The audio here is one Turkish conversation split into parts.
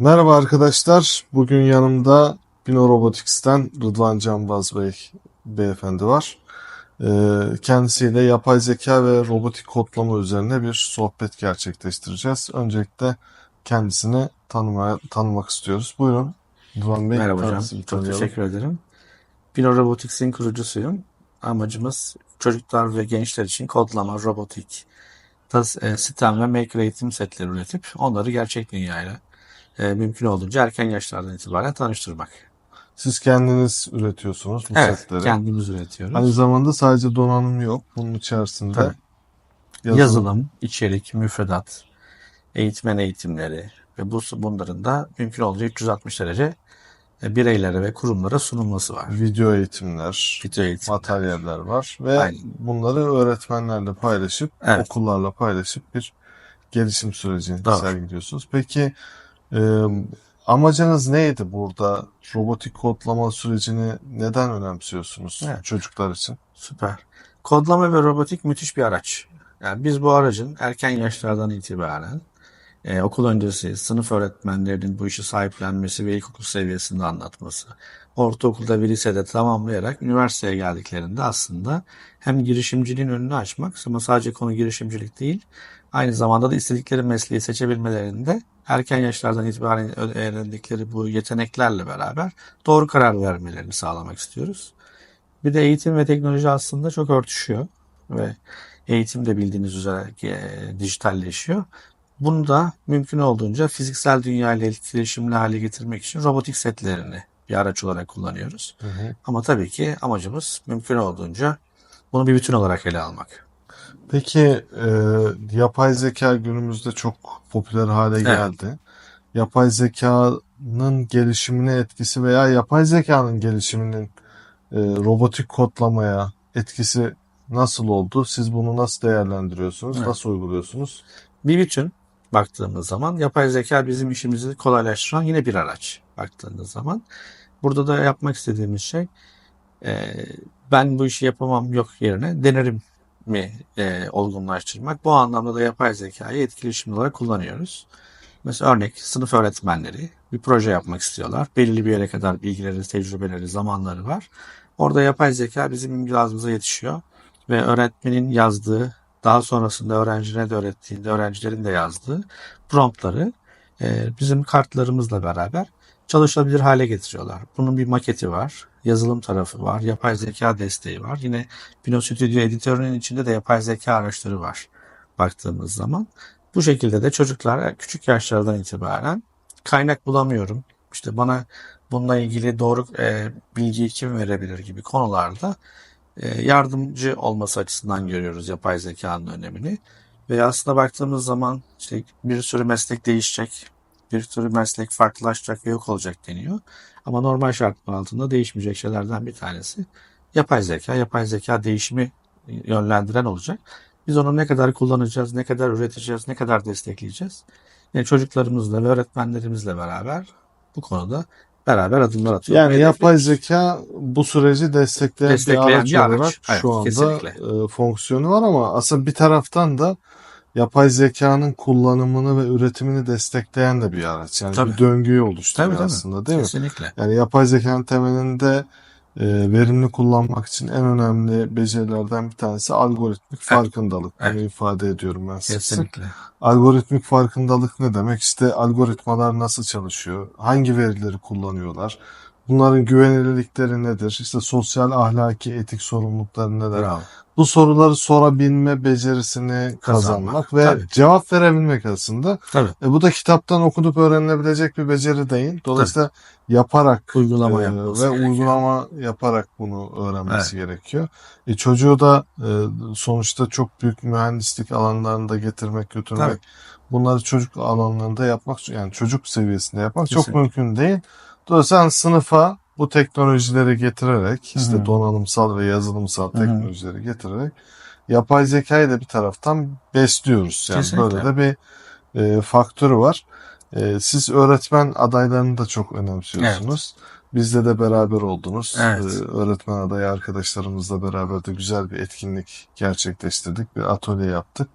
Merhaba arkadaşlar. Bugün yanımda Bino Robotics'ten Rıdvan Canbaz Bey beyefendi var. Ee, Kendisiyle yapay zeka ve robotik kodlama üzerine bir sohbet gerçekleştireceğiz. Öncelikle kendisini tanımaya, tanımak istiyoruz. Buyurun Rıdvan Bey. Merhaba hocam. Çok teşekkür ederim. Pino Robotics'in kurucusuyum. Amacımız çocuklar ve gençler için kodlama, robotik, tas, e, sistem ve maker eğitim setleri üretip onları gerçek dünyayla e, mümkün olduğunca erken yaşlardan itibaren tanıştırmak. Siz kendiniz üretiyorsunuz bu Evet, setleri. kendimiz üretiyoruz. Aynı zamanda sadece donanım yok. Bunun içerisinde Tabii. yazılım, Yazılım, içerik, müfredat, eğitmen eğitimleri ve bu bunların da mümkün olduğunca 360 derece e, bireylere ve kurumlara sunulması var. video eğitimler, Video eğitim. materyaller var ve Aynen. bunları öğretmenlerle paylaşıp, Evet. okullarla paylaşıp bir gelişim sürecini Doğru. sergiliyorsunuz. Peki e, amacınız neydi burada? Robotik kodlama sürecini neden önemsiyorsunuz Evet. çocuklar için? Süper. Kodlama ve robotik müthiş bir araç. Yani biz bu aracın erken yaşlardan itibaren e, okul öncesi sınıf öğretmenlerinin bu işi sahiplenmesi ve ilkokul seviyesinde anlatması, ortaokulda ve lisede tamamlayarak üniversiteye geldiklerinde aslında hem girişimciliğin önünü açmak ama sadece konu girişimcilik değil, aynı zamanda da istedikleri mesleği seçebilmelerinde erken yaşlardan itibaren öğrendikleri bu yeteneklerle beraber doğru karar vermelerini sağlamak istiyoruz. Bir de eğitim ve teknoloji aslında çok örtüşüyor ve eğitim de bildiğiniz üzere e, dijitalleşiyor. Bunu da mümkün olduğunca fiziksel dünya ile etkileşimli hale getirmek için robotik setlerini bir araç olarak kullanıyoruz. Hı hı. Ama tabii ki amacımız mümkün olduğunca bunu bir bütün olarak ele almak. Peki e, yapay zeka günümüzde çok popüler hale geldi. Yapay zekanın gelişimine etkisi veya yapay zekanın gelişiminin e, robotik kodlamaya etkisi nasıl oldu? Siz bunu nasıl değerlendiriyorsunuz? Evet. Nasıl uyguluyorsunuz? Bir bütün baktığımız zaman yapay zeka bizim işimizi kolaylaştıran yine bir araç baktığınız zaman. Burada da yapmak istediğimiz şey e, ben bu işi yapamam yok yerine denerim mi e, olgunlaştırmak. Bu anlamda da yapay zekayı etkileşimli olarak kullanıyoruz. Mesela örnek sınıf öğretmenleri bir proje yapmak istiyorlar. Belirli bir yere kadar bilgileri, tecrübeleri, zamanları var. Orada yapay zeka bizim imgazımıza yetişiyor ve öğretmenin yazdığı daha sonrasında öğrencine de öğrettiğinde öğrencilerin de yazdığı promptları e, bizim kartlarımızla beraber çalışabilir hale getiriyorlar. Bunun bir maketi var, yazılım tarafı var, yapay zeka desteği var. Yine Pino Studio editörünün içinde de yapay zeka araçları var baktığımız zaman. Bu şekilde de çocuklar küçük yaşlardan itibaren kaynak bulamıyorum. İşte bana bununla ilgili doğru e, bilgiyi kim verebilir gibi konularda e, yardımcı olması açısından görüyoruz yapay zekanın önemini. Ve aslında baktığımız zaman işte bir sürü meslek değişecek, bir sürü meslek farklılaşacak ve yok olacak deniyor. Ama normal şartlar altında değişmeyecek şeylerden bir tanesi yapay zeka. Yapay zeka değişimi yönlendiren olacak. Biz onu ne kadar kullanacağız, ne kadar üreteceğiz, ne kadar destekleyeceğiz. Yani çocuklarımızla ve öğretmenlerimizle beraber bu konuda beraber adımlar atıyoruz. Yani yapay zeka bu süreci destekleyen, Destekleyen bir araç bir araç. olarak Evet, şu anda kesinlikle. e, fonksiyonu var ama aslında bir taraftan da yapay zekanın kullanımını ve üretimini destekleyen de bir araç. Yani Tabii. bir döngüyü oluşturuyor Tabii, tabii. aslında değil mi? Kesinlikle. Yani yapay zekanın temelinde e, verimli kullanmak için en önemli becerilerden bir tanesi algoritmik farkındalık. Bunu Evet. ifade ediyorum ben size. Kesinlikle. Algoritmik farkındalık ne demek? İşte algoritmalar nasıl çalışıyor? Hangi verileri kullanıyorlar? Bunların güvenilirlikleri nedir? İşte sosyal, ahlaki, etik sorumlulukları neler? Bravo. Bu soruları sorabilme becerisini kazanmak, Kazanmak, ve tabii. cevap verebilmek aslında. Tabii. E, bu da kitaptan okunup öğrenilebilecek bir beceri değil. Dolayısıyla yaparak Uygulama e, ve gerekiyor. uygulama yaparak bunu öğrenmesi gerekiyor. E, çocuğu da e, sonuçta çok büyük mühendislik alanlarında getirmek, götürmek, Tabii. bunları çocuk alanlarında yapmak, yani çocuk seviyesinde yapmak çok Kesinlikle. mümkün değil. Dolayısıyla sınıfa bu teknolojileri getirerek, işte Hı hı. donanımsal ve yazılımsal Hı hı. teknolojileri getirerek yapay zekayı da bir taraftan besliyoruz. Yani Kesinlikle. böyle de bir e, faktörü var. E, siz öğretmen adaylarını da çok önemsiyorsunuz. Bizde de beraber oldunuz. Evet. E, öğretmen adayı arkadaşlarımızla beraber de güzel bir etkinlik gerçekleştirdik. Bir atölye yaptık.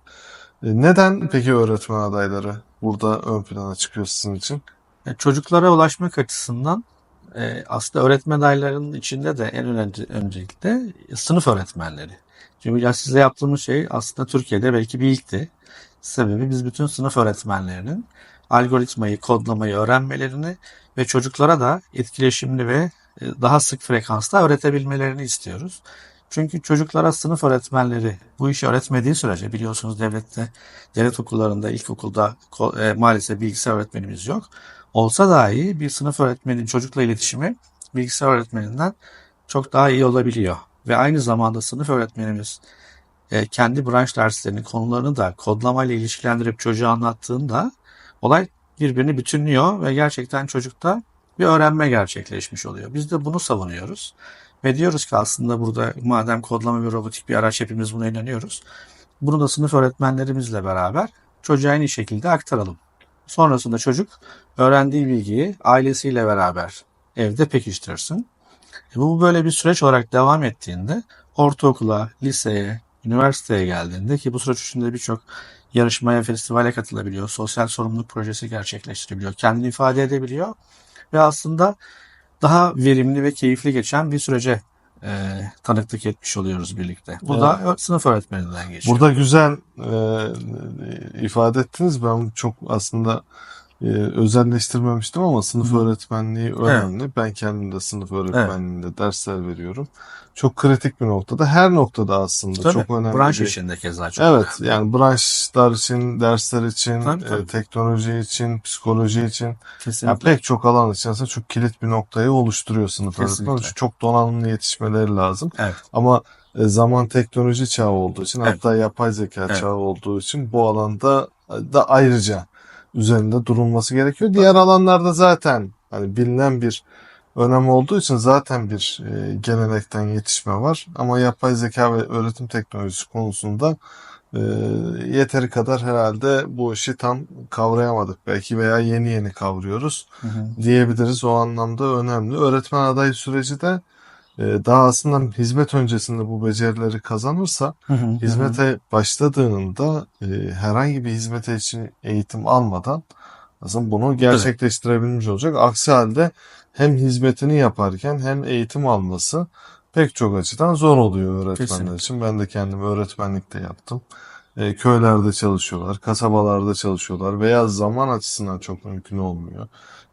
E, neden peki öğretmen adayları burada ön plana çıkıyor sizin için? E, Çocuklara ulaşmak açısından e, aslında öğretmen adaylarının içinde de en önemli öncelikle sınıf öğretmenleri. Çünkü size yaptığımız şey aslında Türkiye'de belki bir ilkti. Sebebi biz bütün sınıf öğretmenlerinin algoritmayı, kodlamayı öğrenmelerini ve çocuklara da etkileşimli ve e, daha sık frekansta öğretebilmelerini istiyoruz. Çünkü çocuklara sınıf öğretmenleri bu işi öğretmediği sürece biliyorsunuz devlette, devlet okullarında, ilkokulda ko- e, maalesef bilgisayar öğretmenimiz yok. Olsa dahi bir sınıf öğretmenin çocukla iletişimi bilgisayar öğretmeninden çok daha iyi olabiliyor. Ve aynı zamanda sınıf öğretmenimiz e, kendi branş derslerinin konularını da kodlamayla ilişkilendirip çocuğa anlattığında olay birbirini bütünlüyor ve gerçekten çocukta bir öğrenme gerçekleşmiş oluyor. Biz de bunu savunuyoruz. Ve diyoruz ki aslında burada madem kodlama ve robotik bir araç hepimiz buna inanıyoruz. Bunu da sınıf öğretmenlerimizle beraber çocuğa en iyi şekilde aktaralım. Sonrasında çocuk öğrendiği bilgiyi ailesiyle beraber evde pekiştirsin. E bu böyle bir süreç olarak devam ettiğinde ortaokula, liseye, üniversiteye geldiğinde ki bu süreç içinde birçok yarışmaya, festivale katılabiliyor, sosyal sorumluluk projesi gerçekleştirebiliyor, kendini ifade edebiliyor ve aslında daha verimli ve keyifli geçen bir sürece e, tanıklık etmiş oluyoruz birlikte. Bu da ö- sınıf öğretmeninden geçiyor. Burada güzel e, ifade ettiniz. Ben çok aslında e, özelleştirmemiştim ama sınıf Hı. öğretmenliği önemli. Ben kendim de sınıf öğretmenliğinde dersler veriyorum. Çok kritik bir noktada. Her noktada aslında Tabii, çok önemli. branş bir- içinde keza çok. Evet yani branşlar için, dersler için, Tabii, e, tabii. teknoloji için, psikoloji için yani Kesinlikle. pek çok alan için aslında çok kilit bir noktayı oluşturuyor sınıf. Çünkü Çok donanımlı yetişmeleri lazım. Evet. Ama e, zaman teknoloji çağı olduğu için Evet. hatta yapay zeka Evet. çağı olduğu için bu alanda e, da ayrıca üzerinde durulması gerekiyor. Diğer alanlarda zaten hani bilinen bir önem olduğu için zaten bir e, gelenekten yetişme var. Ama yapay zeka ve öğretim teknolojisi konusunda e, yeteri kadar herhalde bu işi tam kavrayamadık belki veya yeni yeni kavruyoruz Hı hı. diyebiliriz. O anlamda önemli. Öğretmen adayı süreci de daha aslında hizmet öncesinde bu becerileri kazanırsa Hı hı, hı hı. hizmete başladığında e, herhangi bir hizmete için eğitim almadan aslında bunu gerçekleştirebilmiş olacak. Aksi halde hem hizmetini yaparken hem eğitim alması pek çok açıdan zor oluyor öğretmenler Kesinlikle. için. Ben de kendim öğretmenlikte yaptım. E, köylerde çalışıyorlar, kasabalarda çalışıyorlar veya zaman açısından çok mümkün olmuyor.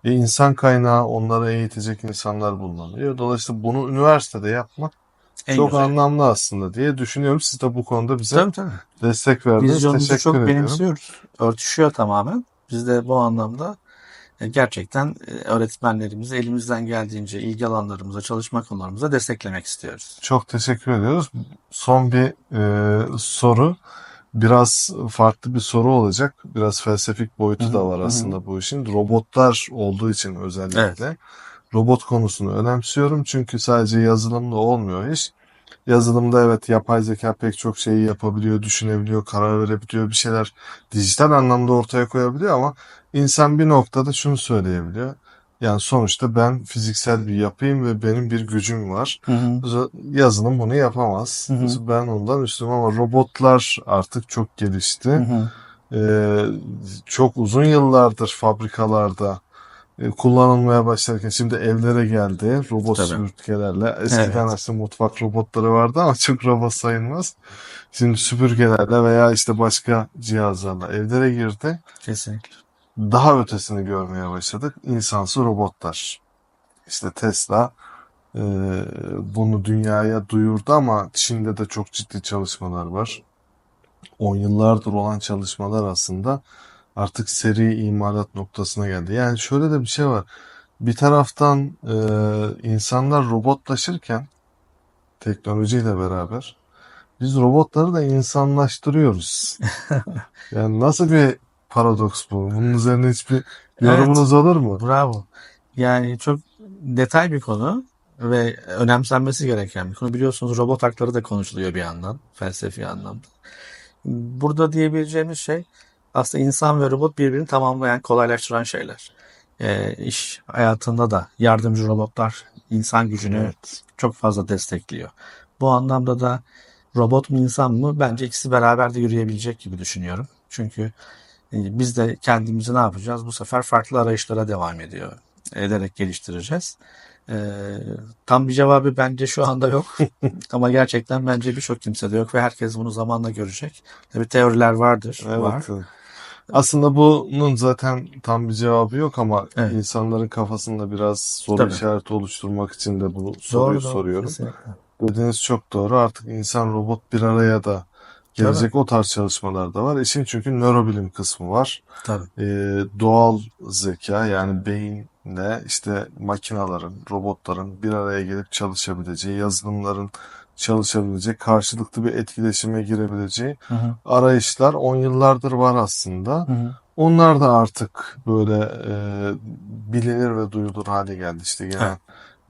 E, insan kaynağı onları eğitecek insanlar bulunamıyor. Dolayısıyla bunu üniversitede yapmak En çok güzel. anlamlı aslında diye düşünüyorum. Siz de bu konuda bize Tabii tabii. destek verdiniz. Vizyonumuzu Teşekkür çok ediyorum. benimsiyoruz. Örtüşüyor tamamen. Biz de bu anlamda e, gerçekten e, öğretmenlerimizi elimizden geldiğince ilgi alanlarımıza, çalışma konularımıza desteklemek istiyoruz. Çok teşekkür ediyoruz. Son bir e, soru. Biraz farklı bir soru olacak. Biraz felsefik boyutu da var aslında bu işin. Robotlar olduğu için özellikle. Robot konusunu önemsiyorum. Çünkü sadece yazılımla olmuyor iş. Yazılımda evet yapay zeka pek çok şeyi yapabiliyor, düşünebiliyor, karar verebiliyor, bir şeyler dijital anlamda ortaya koyabiliyor ama insan bir noktada şunu söyleyebiliyor. Yani sonuçta ben fiziksel bir yapıyım ve benim bir gücüm var. Hı hı. Yazılım bunu yapamaz. Hı hı. Ben ondan üstünüm ama robotlar artık çok Hı gelişti. hı. Ee, çok uzun yıllardır fabrikalarda e, kullanılmaya başlarken şimdi evlere geldi robot Tabii. süpürgelerle. Eskiden Evet. aslında mutfak robotları vardı ama çok robot sayılmaz. Şimdi süpürgelerle veya işte başka cihazlarla evlere girdi. Kesinlikle. Daha ötesini görmeye başladık. İnsansı robotlar. İşte Tesla e, bunu dünyaya duyurdu ama Çin'de de çok ciddi çalışmalar var. 10 yıllardır olan çalışmalar aslında artık seri imalat noktasına geldi. Yani şöyle de bir şey var. Bir taraftan e, insanlar robotlaşırken teknolojiyle beraber biz robotları da insanlaştırıyoruz. Yani nasıl bir paradoks bu? Bunun üzerine hiçbir yorumunuz olur mu? Bravo. Yani çok detay bir konu ve önemsenmesi gereken bir konu. Biliyorsunuz robot hakları da konuşuluyor bir yandan, felsefi anlamda. Burada diyebileceğimiz şey aslında insan ve robot birbirini tamamlayan, kolaylaştıran şeyler. Ee, iş hayatında da yardımcı robotlar insan gücünü Evet. çok fazla destekliyor. Bu anlamda da robot mu insan mı? Bence ikisi beraber de yürüyebilecek gibi düşünüyorum. Çünkü E, Biz de kendimizi ne yapacağız? Bu sefer farklı arayışlara devam ediyor. Ederek geliştireceğiz. E, tam bir cevabı bence şu anda yok. Ama gerçekten bence birçok kimsede yok ve herkes bunu zamanla görecek. Tabii teoriler vardır. Evet. Var. Aslında bunun zaten tam bir cevabı yok ama Evet. insanların kafasında biraz soru Tabii. işareti oluşturmak için de bu soruyu Doğru, doğru. soruyorum. Kesinlikle. Dediğiniz çok doğru. Artık insan robot bir araya da gelecek o tarz çalışmalar da var. İşin çünkü nörobilim kısmı var. Tabii. Ee, doğal zeka yani beyinle işte makinaların, robotların bir araya gelip çalışabileceği, yazılımların çalışabileceği, karşılıklı bir etkileşime girebileceği Hı hı. arayışlar 10 yıllardır var aslında. Hı hı. Onlar da artık böyle e, bilinir ve duyulur hale geldi. İşte gene Evet.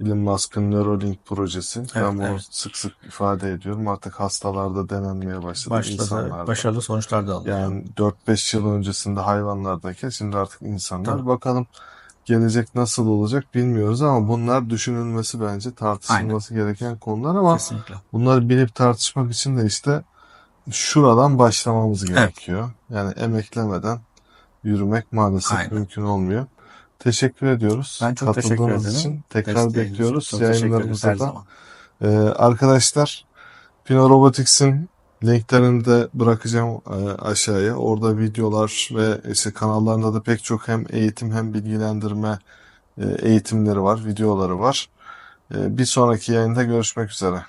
Elon Musk'ın Neuralink projesi. ben Evet, bunu evet. sık sık ifade ediyorum. Artık hastalarda denenmeye başladı. Başladı. insanlarda. Başarılı sonuçlar da alıyor. Yani 4-5 yıl öncesinde hayvanlardayken şimdi artık insanlar. Tabii. Bakalım gelecek nasıl olacak bilmiyoruz ama bunlar düşünülmesi bence tartışılması gereken konular ama Kesinlikle. bunları bilip tartışmak için de işte şuradan başlamamız gerekiyor. Yani emeklemeden yürümek maalesef Aynen. mümkün olmuyor. Teşekkür ediyoruz. Ben çok teşekkür ederim. için. Tekrar Desteğiniz bekliyoruz çok yayınlarımıza da. Ee, arkadaşlar Pino Robotics'in linklerini de bırakacağım e, aşağıya. Orada videolar ve işte kanallarında da pek çok hem eğitim hem bilgilendirme e, eğitimleri var, videoları var. E, bir sonraki yayında görüşmek üzere.